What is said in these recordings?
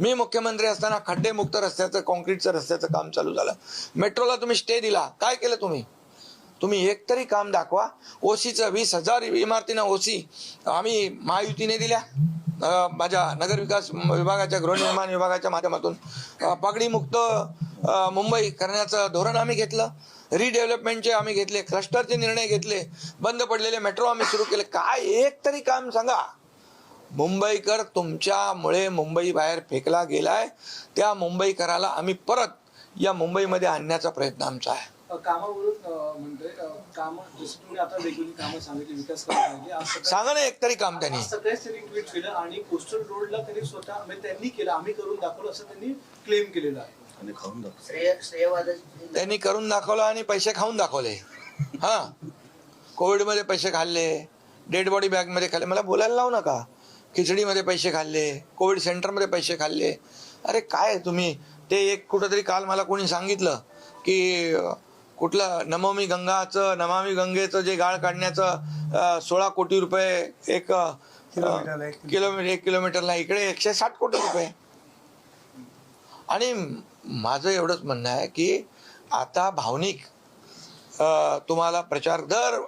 मी मुख्यमंत्री असताना खड्डेमुक्त रस्त्याचं कॉन्क्रीटचं रस्त्याचं काम चालू झालं. मेट्रोला तुम्ही स्टे दिला. काय केलं तुम्ही? तुम्ही एक तरी काम दाखवा. ओसीचं वीस हजार इमारतीनं ओसी आम्ही महायुतीने दिल्या. माझ्या नगरविकास विभागाच्या गृहनिर्माण विभागाच्या माध्यमातून. पगडीमुक्त मुंबई करण्याचं धोरण आम्ही घेतलं. रिडेव्हलपमेंटचे आम्ही घेतले. क्लस्टरचे निर्णय घेतले. बंद पडलेले मेट्रो आम्ही सुरू केले. काय? एक तरी काम सांगा. मुंबईकर तुमच्यामुळे मुंबई बाहेर फेकला गेलाय. त्या मुंबईकराला आम्ही परत या मुंबईमध्ये आणण्याचा प्रयत्न आमचा आहे. कामावरून अं, म्हणतोय अं, कामं जसं तुम्ही आता वेगवेगळी कामं सांगितली विकास कामं सांगितली. आज सकाळी सांगा ना एक तरी काम त्यांनी. ट्विट केलं आणि कोस्टल रोडला त्यांनी स्वतः म्हणजे त्यांनी केलं आम्ही करून दाखवलं असं त्यांनी क्लेम केलेलं आहे. त्यांनी करून दाखवलं आणि पैसे खाऊन दाखवले. हा. कोविडमध्ये पैसे खाल्ले डेड बॉडी बॅगमध्ये खाल्ले. मला बोलायला लावू नका. खिचडीमध्ये पैसे खाल्ले कोविड सेंटरमध्ये पैसे खाल्ले. अरे काय तुम्ही? ते एक कुठंतरी काल मला कोणी सांगितलं की कुठलं नमामी गंगाचं नमामी गंगेचं जे गाळ काढण्याचं सोळा कोटी रुपये एक किलोमीटर एक किलोमीटरला इकडे एकशे साठ कोटी रुपये. आणि माझं एवढंच म्हणणं आहे की आता भावनिक तुम्हाला प्रचार दर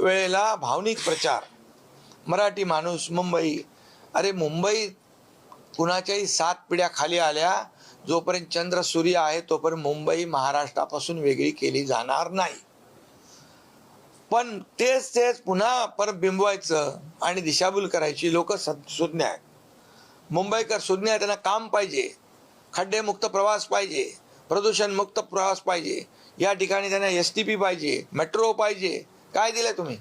वेळेला भावनिक प्रचार. मराठी माणूस मुंबई अरे मुंबई कुणाच्याही सात पिढ्या खाली आल्या जोपर्यंत चंद्र सूर्य आहे तोपर्यंत मुंबई महाराष्ट्रापासून वेगळी केली जाणार नाही. पण तेच तेच पुन्हा परत बिंबवायचं आणि दिशाभूल करायची लोक सुज्ञ आहेत. मुंबईकर सुज्ञ आहे त्यांना काम पाहिजे. खड्डेमुक्त प्रवास पाहिजे. प्रदूषणमुक्त प्रवास पाहिजे. या ठिकाणी त्यांना एस टी पी पाहिजे. मेट्रो पाहिजे. काय दिलं तुम्ही?